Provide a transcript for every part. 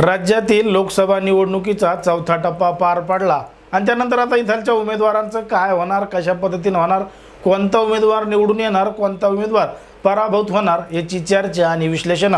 राज्यातील लोकसभा निवडणुकीचा चौथा टप्पा पार पडला. आणि त्यानंतर आता इथलच्या उमेदवारांचं काय होणार कशा पद्धतीनं होणार कोणता उमेदवार निवडून येणार कोणता उमेदवार पराभूत होणार याची चर्चा आणि विश्लेषण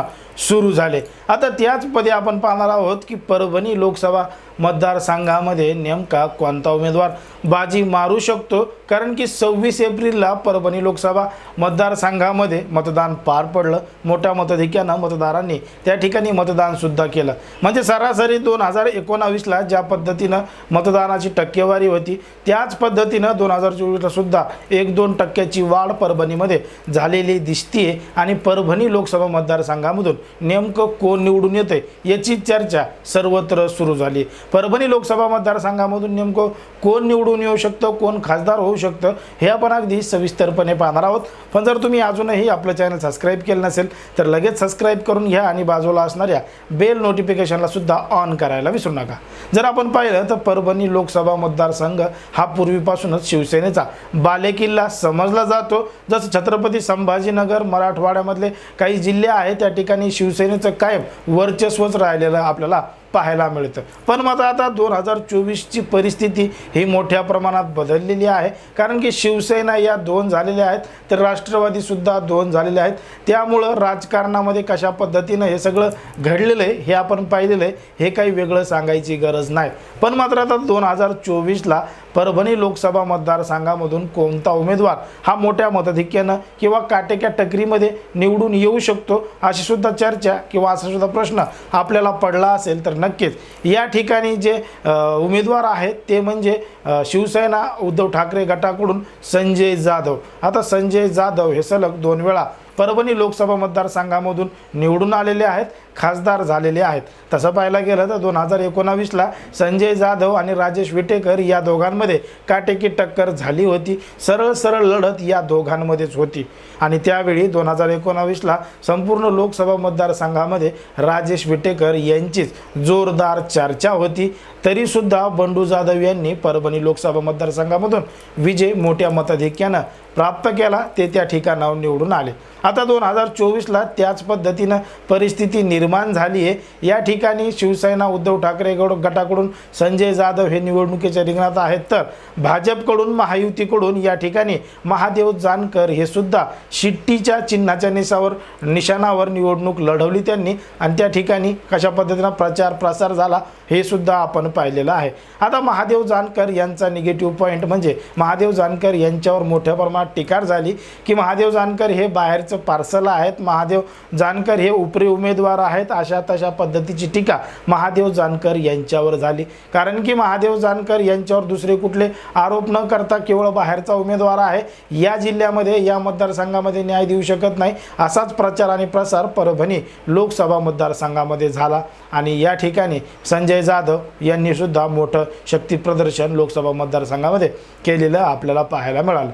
सुरू झाले. आता त्याचपदी आपण पाहणार आहोत की परभणी लोकसभा मतदारसंघामध्ये नेमका कोणता उमेदवार बाजी मारू शकतो? कारण की सव्वीस एप्रिलला परभणी लोकसभा मतदारसंघामध्ये मतदान पार पडलं. मोठ्या मताधिक्यानं मतदारांनी त्या ठिकाणी मतदानसुद्धा केलं. म्हणजे सरासरी दोन हजार एकोणावीसला ज्या पद्धतीनं मतदानाची टक्केवारी होती त्याच पद्धतीनं दोन हजार चोवीसलासुद्धा एक दोन टक्क्याची वाढ परभणीमध्ये झालेली दिसतीये. आणि परभणी लोकसभा मतदारसंघामधून नेमकं कोण निवडून येते याची चर्चा सर्वत्र सुरू झाली. परभणी लोकसभा मतदारसंघामधून नेमकं कोण निवडून येऊ शकतं कोण खासदार होऊ शकतं हे आपण अगदी सविस्तरपणे पाहणार आहोत. पण जर तुम्ही अजूनही आपलं चॅनल सबस्क्राईब केलं नसेल तर लगेच सबस्क्राईब करून घ्या आणि बाजूला असणाऱ्या बेल नोटिफिकेशनला सुद्धा ऑन करायला विसरू नका. जर आपण पाहिलं तर परभणी लोकसभा मतदारसंघ हा पूर्वीपासूनच शिवसेनेचा बालेकिल्ला समजला जातो. जसं छत्रपती संभाजीनगर मराठवाड्यामधले काही जिल्हे आहेत त्या ठिकाणी शिवसेनेचं कायम वर्चस्वच राहिलेलं आपल्याला पाहायला मिळतं. पण मात्र आता दोन हजार चोवीसची परिस्थिती ही मोठ्या प्रमाणात बदललेली आहे. कारण की शिवसेना या दोन झालेल्या आहेत तर राष्ट्रवादीसुद्धा दोन झालेले आहेत. त्यामुळं राजकारणामध्ये कशा पद्धतीनं हे सगळं घडलेलं आहे हे आपण पाहिलेलं आहे हे काही वेगळं सांगायची गरज नाही. पण मात्र आता दोन हजार चोवीसला परभणी लोकसभा मतदारसंघामधून कोणता उमेदवार हा मोठ्या मताधिक्यानं किंवा काटेक्या टकरीमध्ये निवडून येऊ शकतो अशी सुद्धा चर्चा किंवा असा सुद्धा प्रश्न आपल्याला पडला असेल तर नक्कीच. या ठिकाणी जे उमेदवार आहेत ते म्हणजे शिवसेना उद्धव ठाकरे गटाकडून संजय जाधव. आता संजय जाधव हे सलग दोन वेळा परभणी लोकसभा मतदारसंघामधून निवडून आलेले आहेत खासदार झालेले आहेत. तसं पाहायला गेलं तर दोन हजार एकोणावीसला संजय जाधव आणि राजेश विटेकर या दोघांमध्ये काटेकी टक्कर झाली होती. सरळ सरळ लढत या दोघांमध्येच होती. आणि त्यावेळी दोन हजार एकोणावीसला संपूर्ण लोकसभा मतदारसंघामध्ये राजेश विटेकर यांचीच जोरदार चर्चा होती. तरीसुद्धा बंडू जाधव यांनी परभणी लोकसभा मतदारसंघामधून विजय मोठ्या मताधिक्यानं प्राप्त केला ते त्या ठिकाणावर निवडून आले. आता दोन हजार चोवीसला त्याच पद्धतीनं परिस्थिती निर्माण झाली आहे. या ठिकाणी शिवसेना उद्धव ठाकरे गड गटाकडून संजय जाधव हे निवडणुकीच्या रिंगणात आहेत. तर भाजपकडून महायुतीकडून या ठिकाणी महादेव जानकर हे सुद्धा शिट्टीच्या चिन्हाच्या निशावर निशाणावर निवडणूक लढवली त्यांनी. आणि त्या ठिकाणी कशा पद्धतीनं प्रचार प्रसार झाला हे सुद्धा आपण पाहिलेलं आहे. आता महादेव जानकर यांचा निगेटिव्ह पॉईंट म्हणजे महादेव जानकर यांच्यावर मोठ्या प्रमाणात टीकार झाली की महादेव जानकर हे बाहेरचं पार्सल आहेत. महादेव जानकर हे उपरी उमेदवार आहेत. अशा तशा पद्धतीची टीका महादेव जानकर यांच्यावर झाली. कारण की महादेव जानकर यांच्यावर दुसरे कुठले आरोप न करता केवळ बाहेरचा उमेदवार आहे. या जिल्ह्यामध्ये या मतदारसंघामध्ये न्याय देऊ शकत नाही. असाच प्रचार आणि प्रसार परभणी लोकसभा मतदारसंघामध्ये झाला. आणि या ठिकाणी संजय जाधव यांनी सुद्धा मोठं शक्ती प्रदर्शन लोकसभा मतदारसंघामध्ये केलेलं आपल्याला पाहायला मिळालं.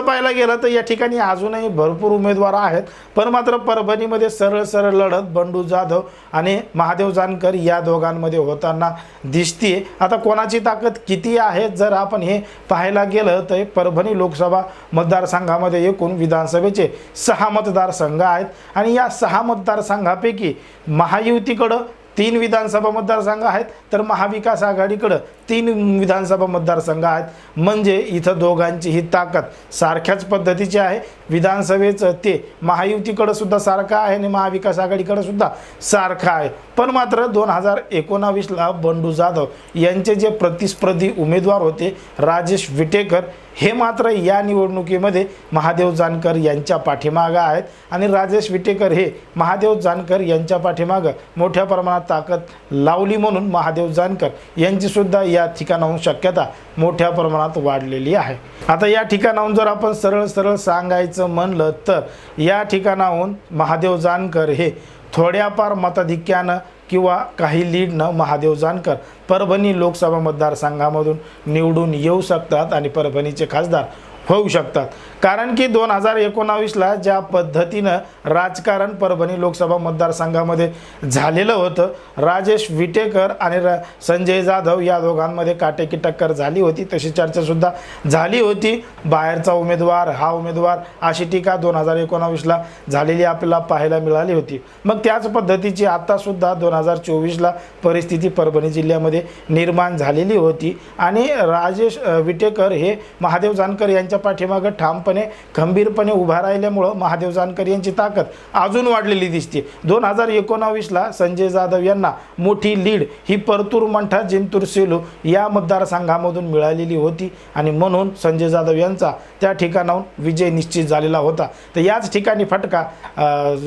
तसं पाहायला गेलं तर या ठिकाणी अजूनही भरपूर उमेदवार आहेत. पण मात्र परभणीमध्ये सरळ सरळ लढत बंडू जाधव आणि महादेव जानकर या दोघांमध्ये होताना दिसते आता कोणाची ताकद किती आहे? जर आपण हे पाहायला गेलं तर परभणी लोकसभा मतदारसंघामध्ये एकूण विधानसभेचे सहा मतदारसंघ आहेत. आणि या सहा मतदारसंघापैकी महायुतीकडं तीन विधानसभा मतदारसंघ आहेत तर महाविकास आघाडीकडं तीन विधानसभा मतदारसंघ आहेत. म्हणजे इथं दोघांची ही ताकद सारख्याच पद्धतीची आहे. विधानसभेचं ते महायुतीकडं सुद्धा सारखं आहे आणि महाविकास आघाडीकडं सुद्धा सारखं आहे. पण मात्र दोन हजार एकोणावीसला बंडू जाधव यांचे जे प्रतिस्पर्धी उमेदवार होते राजेश विटेकर हे मात्र या निवडणुकीमध्ये महादेव जानकर यांच्या पाठीमागं आहेत. आणि राजेश विटेकर हे महादेव जानकर यांच्या पाठीमागं मोठ्या प्रमाणात ताकद लावली म्हणून महादेव जानकर यांचीसुद्धा या ठिकाणाहून शक्यता मोठ्या प्रमाणात वाढलेली आहे. आता या ठिकाणाहून जर आपण सरळ सरळ सांगायचं म्हणलं तर या ठिकाणाहून महादेव जानकर हे थोड्याफार मताधिक्यानं किंवा काही लीडनं महादेव जानकर परभणी लोकसभा मतदारसंघामधून निवडून येऊ शकतात आणि परभणीचे खासदार होऊ शकतात. कारण की दोन हजार एकोणावीसला ज्या पद्धतीनं राजकारण परभणी लोकसभा मतदारसंघामध्ये झालेलं होतं राजेश विटेकर आणि र संजय जाधव या दोघांमध्ये काटेकी टक्कर झाली होती. तशी चर्चासुद्धा झाली होती. बाहेरचा उमेदवार हा उमेदवार अशी टीका दोन हजार एकोणावीसला झालेली आपल्याला पाहायला मिळाली होती. मग त्याच पद्धतीची आत्तासुद्धा दोन हजार चोवीसला परिस्थिती परभणी जिल्ह्यामध्ये निर्माण झालेली होती. आणि राजेश विटेकर हे महादेव जानकर यांच्या पाठीमागं ठामपणे खंबीरपणे उभा राहिल्यामुळं महादेव जानकर यांची ताकद अजून वाढलेली दिसते दोन हजार एकोणावीसला संजय जाधव यांना मोठी लीड ही परतूर मंठा जिंतूर सेलू या मतदारसंघामधून मिळालेली होती आणि म्हणून संजय जाधव यांचा त्या ठिकाणाहून विजय निश्चित झालेला होता. तर याच ठिकाणी फटका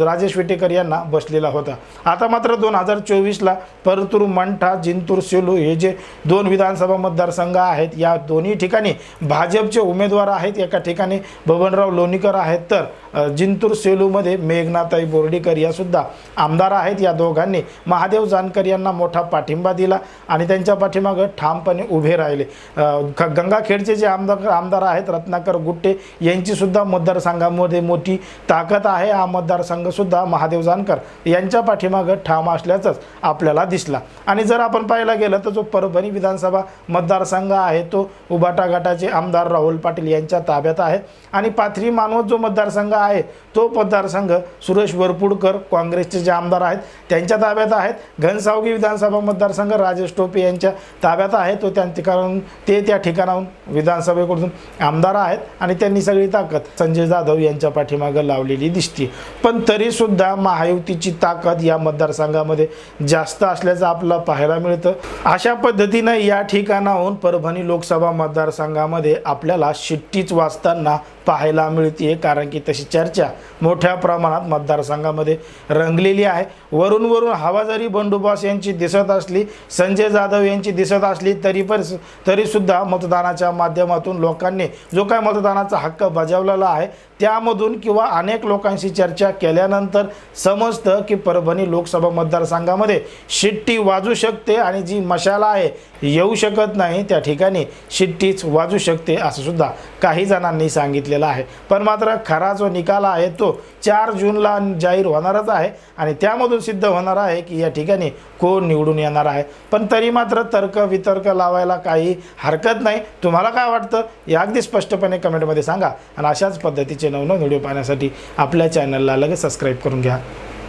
राजेश विटेकर यांना बसलेला होता. आता मात्र दोन हजार चोवीसला परतूर मंठा जिंतूर सेलू हे जे दोन विधानसभा मतदारसंघ आहेत या दोन्ही ठिकाणी भाजपचे उमेदवार आहेत आहेत. एका ठिकाणी बबनराव लोणीकर आहेत. तर जिंतूर सेलूमध्ये मेघनाताई बोर्डीकर या सुद्धा आमदार आहेत. या दोघांनी महादेव जानकर यांना मोठा पाठिंबा दिला आणि त्यांच्या पाठीमागं ठामपणे उभे राहिले. गंगाखेडचे जे आमदार आमदार आहेत रत्नाकर गुट्टे यांचीसुद्धा मतदारसंघामध्ये मोठी ताकद आहे. हा मतदारसंघसुद्धा महादेव जानकर यांच्या पाठीमागं ठाम असल्याचंच आपल्याला दिसला. आणि जर आपण पाहायला गेलं तर जो परभणी विधानसभा मतदारसंघ आहे तो उबाटा गटाचे आमदार राहुल पाटील यांच्या ताब्यात आहे. आणि पाथरी मानवत जो मतदारसंघ आहे तो मतदारसंघ सुरेश वरपुडकर काँग्रेसचे जे आमदार आहेत त्यांच्या ताब्यात आहेत. घनसावगी विधानसभा मतदारसंघ राजेश टोपे यांच्या ताब्यात आहे. तो त्या ठिकाणाहून ते त्या ठिकाणाहून विधानसभेकडून आमदार आहेत आणि त्यांनी सगळी ताकद संजय जाधव यांच्या पाठीमागं लावलेली दिसते. पण तरीसुद्धा महायुतीची ताकद या मतदारसंघामध्ये जास्त असल्याचं आपल्याला पाहायला मिळतं. अशा पद्धतीनं या ठिकाणाहून परभणी लोकसभा मतदारसंघामध्ये आपल्याला एकटीच वाचताना पाहायला मिळते कारण की तशी चर्चा मोठ्या प्रमाणात मतदारसंघामध्ये रंगलेली आहे. वरून वरून हवा जरी बंडोबास यांची दिसत असली संजय जाधव यांची दिसत असली तरी पण तरीसुद्धा मतदानाच्या माध्यमातून लोकांनी जो काय मतदानाचा हक्क बजावलेला आहे त्यामधून किंवा अनेक लोकांशी चर्चा केल्यानंतर समजतं की परभणी लोकसभा मतदारसंघामध्ये शिट्टी वाजू शकते आणि जी मशाला आहे येऊ शकत नाही त्या ठिकाणी शिट्टीच वाजू शकते असं सुद्धा काही जणांनी सांगितलेलं आहे. पण मात्र खरा जो निकाल आहे तो चार जूनला जाहीर होणारच आहे आणि त्यामधून सिद्ध होणार आहे की या ठिकाणी कोण निवडून येणार आहे. पण तरी मात्र तर्क वितर्क लावायला काही हरकत नाही. तुम्हाला काय वाटतं? हे अगदी स्पष्टपणे कमेंटमध्ये सांगा. आणि अशाच पद्धतीचे नवनवीन व्हिडिओ पाहण्यासाठी आपल्या चॅनलला लगेच सबस्क्राईब करून घ्या.